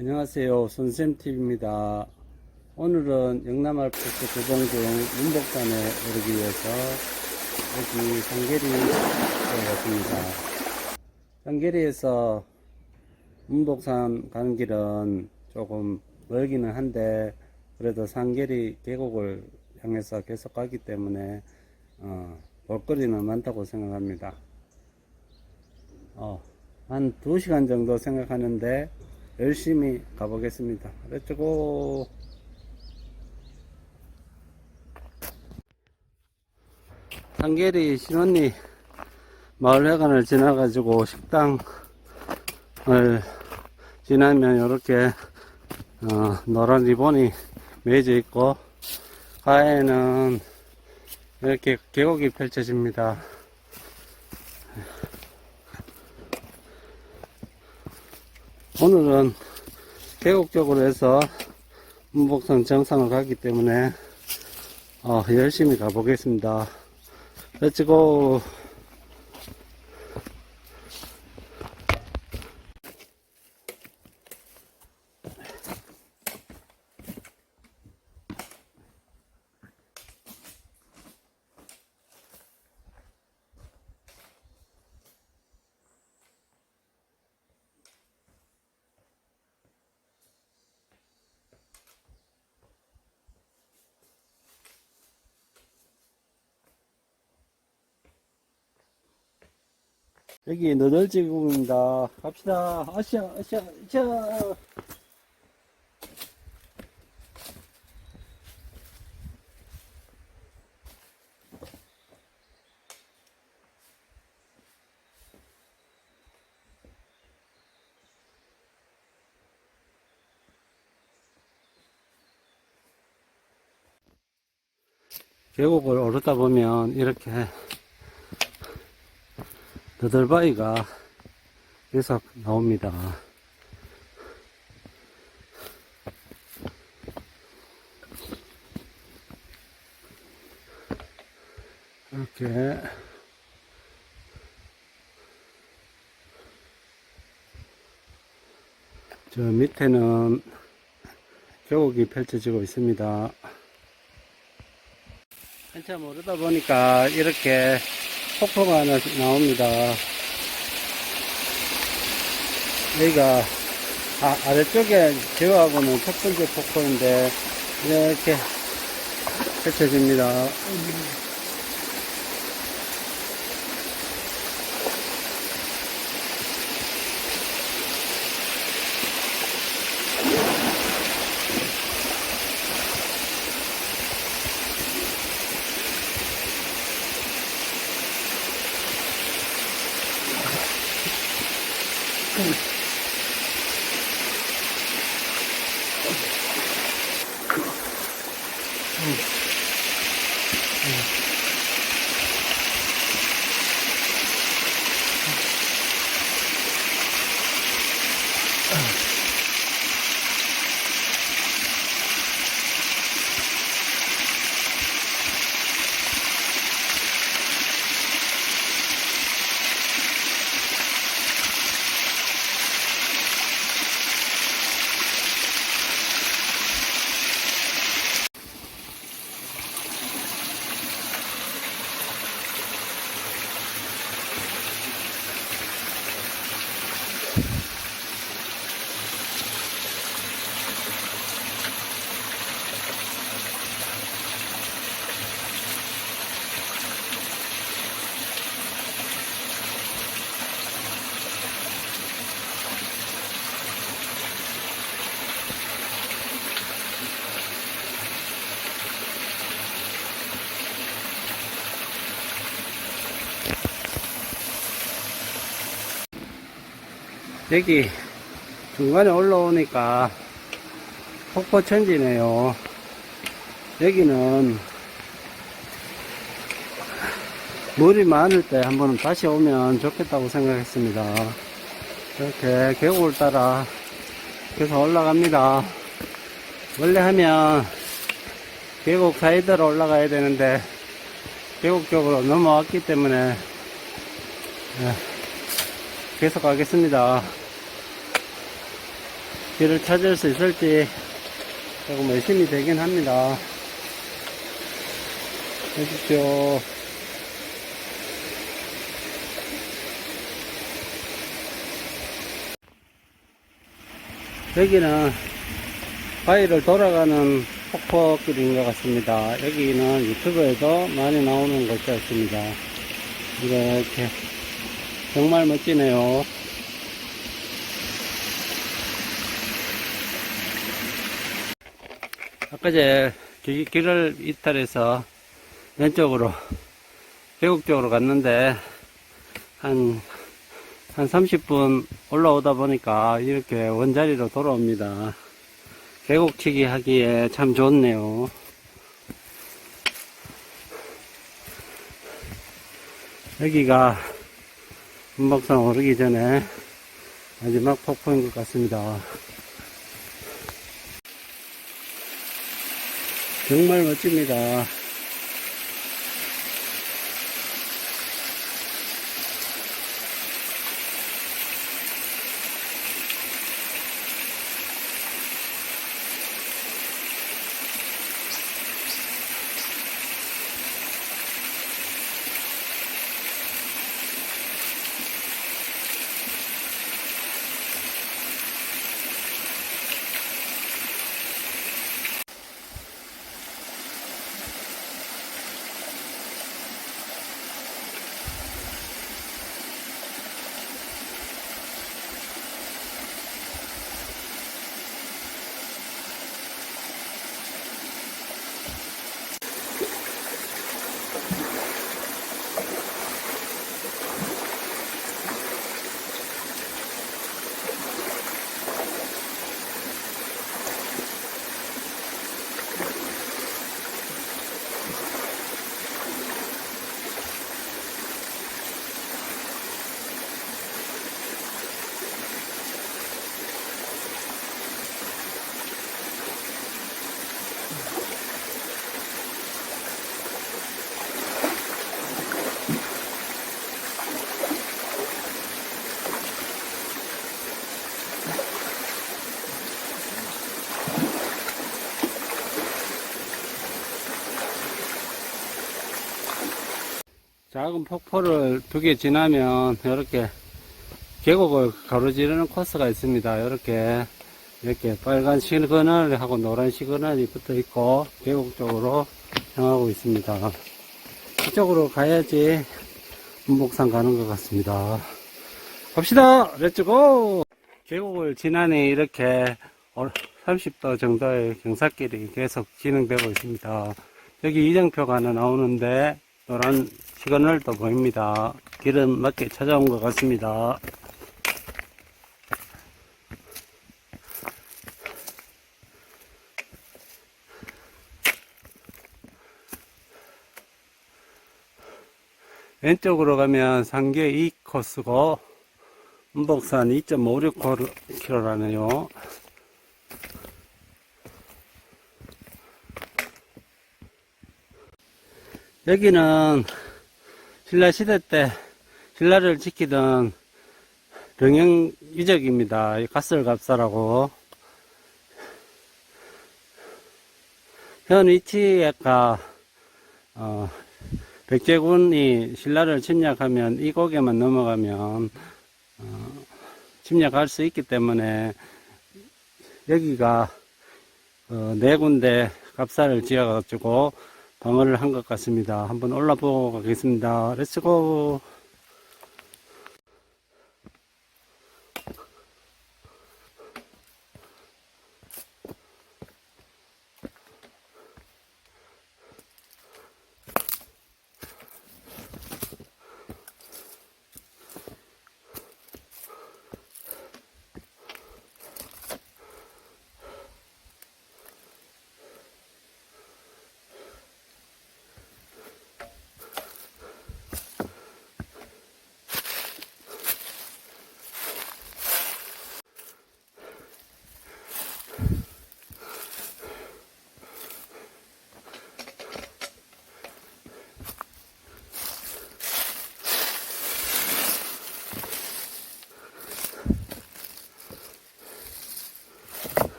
안녕하세요. 손쌤TV입니다. 오늘은 영남 알프스 도봉중 문복산에 오르기 위해서 여기 상계리에 왔습니다. 상계리에서 문복산 가는 길은 조금 멀기는 한데 그래도 상계리 계곡을 향해서 계속 가기 때문에 어, 볼거리는 많다고 생각합니다. 어, 한 2시간 정도 생각하는데 열심히 가보겠습니다. 그래고 상계리 신원리 마을회관을 지나가지고 식당을 지나면 이렇게 어, 노란 리본이 매져 있고 가에는 이렇게 계곡이 펼쳐집니다. 오늘은 계곡 쪽으로 해서 문복산 정상을 가기 때문에 어, 열심히 가보겠습니다. 렛츠고 여기 너덜지구입니다. 갑시다. 아시아, 아시아, 아시아. 계곡을 오르다 보면 이렇게 너덜바위가 계속 나옵니다. 이렇게 저 밑에는 계곡이 펼쳐지고 있습니다. 한참 오르다 보니까 이렇게 폭포가 하나 나옵니다. 여기가 아, 아래쪽에 제어하고는 첫 번째 폭포인데 이렇게 펼쳐집니다. food. 여기 중간에 올라오니까 폭포천지네요. 여기는 물이 많을 때 한번 다시 오면 좋겠다고 생각했습니다. 이렇게 계곡을 따라 계속 올라갑니다. 원래 하면 계곡 사이드로 올라가야 되는데 계곡 쪽으로 넘어왔기 때문에 예, 계속 가겠습니다. 길을 찾을 수 있을지 조금 의심이 되긴 합니다. 해주십시오. 여기는 바위를 돌아가는 폭포길인 것 같습니다. 여기는 유튜브에도 많이 나오는 곳이었습니다. 이렇게 정말 멋지네요. 아까 제 길- 길을 이탈해서 왼쪽으로 계곡 쪽으로 갔는데 한, 한 30분 올라오다 보니까 이렇게 원자리로 돌아옵니다. 계곡치기 하기에 참 좋네요. 여기가 금박산 오르기 전에 마지막 폭포인 것 같습니다. 정말 멋집니다. 작은 폭포를 두 개 지나면 이렇게 계곡을 가로지르는 코스가 있습니다. 이렇게 이렇게 빨간 시그널 하고 노란 시그널이 붙어 있고 계곡 쪽으로 향하고 있습니다. 이쪽으로 가야지 문복산 가는 것 같습니다. 갑시다! 렛츠고! 계곡을 지나니 이렇게 30도 정도의 경사길이 계속 진행되고 있습니다. 여기 이정표가 나오는데 노란 시그널도 보입니다. 길은 맞게 찾아온 것 같습니다. 왼쪽으로 가면 상계 2코스고 음복산 2.56km라네요. 여기는 신라 시대 때 신라를 지키던 병영 유적입니다. 이 가설갑사라고. 현 위치가 어, 백제군이 신라를 침략하면 이 고개만 넘어가면 어, 침략할 수 있기 때문에 여기가 어, 네 군데 갑사를 지어가지고 방어를 한 것 같습니다. 한번 올라보고 가겠습니다. 렛츠고!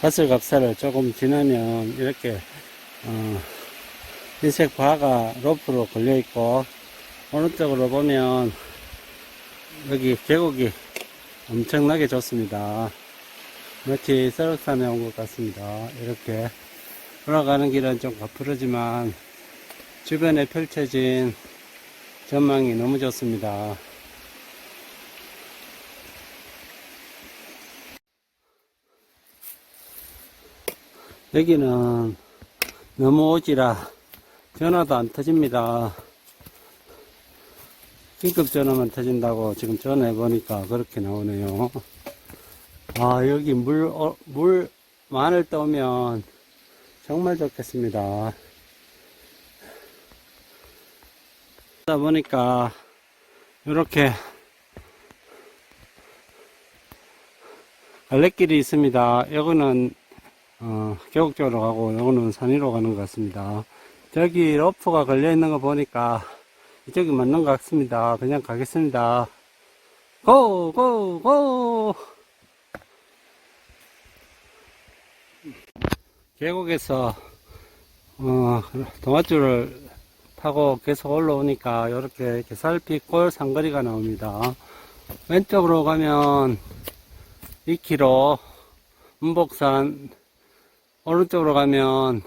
가슬갑사를 조금 지나면 이렇게 어, 흰색 바가 로프로 걸려 있고 오른쪽으로 보면 여기 계곡이 엄청나게 좋습니다. 마치 설악산에 온 것 같습니다. 이렇게 올라가는 길은 좀 가푸르지만 주변에 펼쳐진 전망이 너무 좋습니다. 여기는 너무 오지라 전화도 안 터집니다. 긴급 전화만 터진다고 지금 전화해 보니까 그렇게 나오네요. 아, 여기 물, 어, 물 많을 때 오면 정말 좋겠습니다. 그러다 보니까 이렇게 갈래길이 있습니다. 여기는 어, 계곡 쪽으로 가고 요거는 산 위로 가는 것 같습니다. 저기 로프가 걸려 있는 거 보니까 이쪽이 맞는 것 같습니다. 그냥 가겠습니다. 고! 고! 고! 계곡에서 어, 동아줄을 타고 계속 올라오니까 이렇게 개살피골 상거리가 나옵니다. 왼쪽으로 가면 2km 문복산 오른쪽으로 가면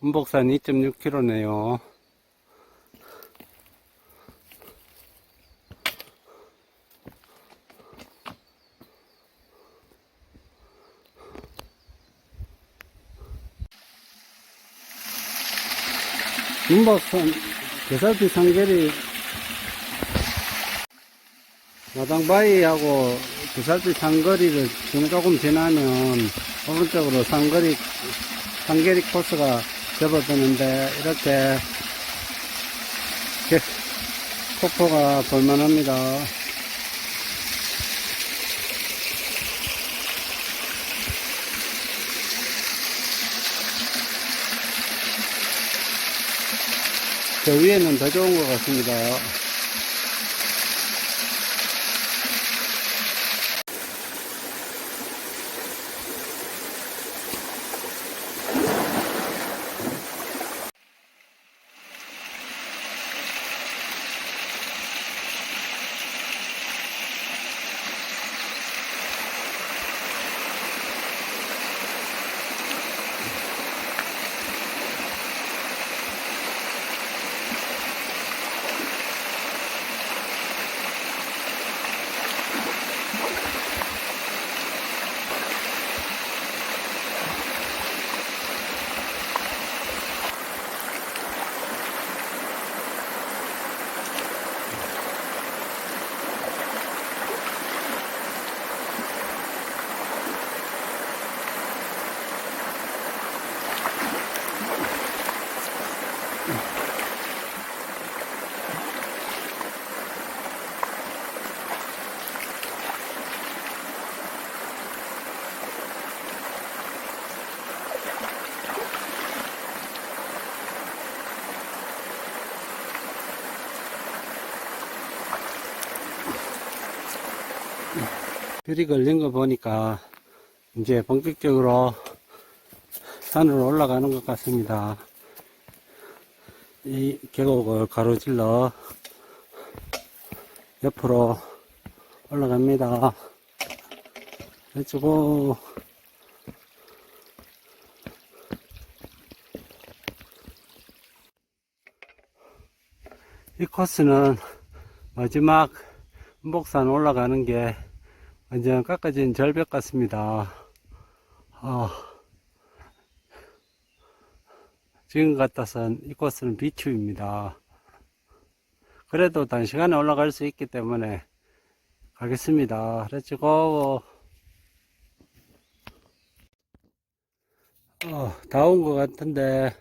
문복산 2.6km네요. 문복산 개살피 상결이 마당바위하고 개살피 상거리를 지금 조금 지나면 오른쪽으로 상거리 상계리 코스가 접어드는데 이렇게 개- 폭포가 볼만합니다. 저 위에는 더 좋은 것 같습니다. 귤이 걸린 거 보니까 이제 본격적으로 산으로 올라가는 것 같습니다. 이 계곡을 가로질러 옆으로 올라갑니다. 그래가지고 이 코스는 마지막 목산 올라가는 게 완전 깎아진 절벽 같습니다. 아, 지금 같아선 이 코스는 비추입니다. 그래도 단시간에 올라갈 수 있기 때문에 가겠습니다. 그래가지고 어, 다 온 것 같은데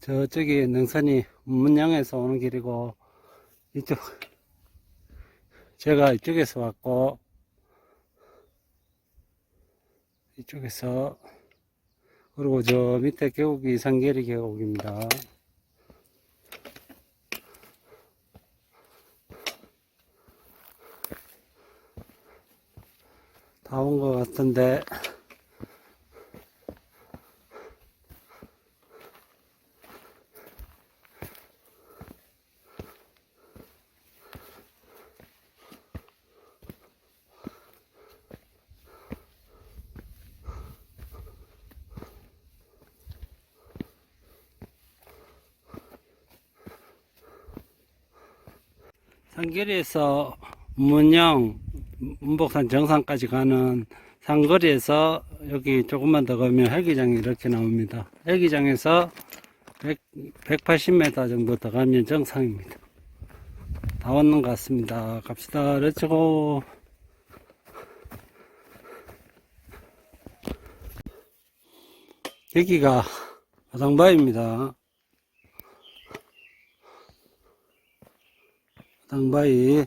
저쪽이 능선이 문양에서 오는 길이고 이쪽 제가 이쪽에서 왔고 이쪽에서 그리고 저 밑에 계곡이 상계리 계곡입니다. 다 온 것 같은데. 상계리에서 문영, 문복산 정상까지 가는 상거리에서 여기 조금만 더 가면 헬기장이 이렇게 나옵니다. 헬기장에서 100, 180m 정도 더 가면 정상입니다. 다 왔는 것 같습니다. 갑시다. 렛츠고. 여기가 화당바위입니다. 화당바위.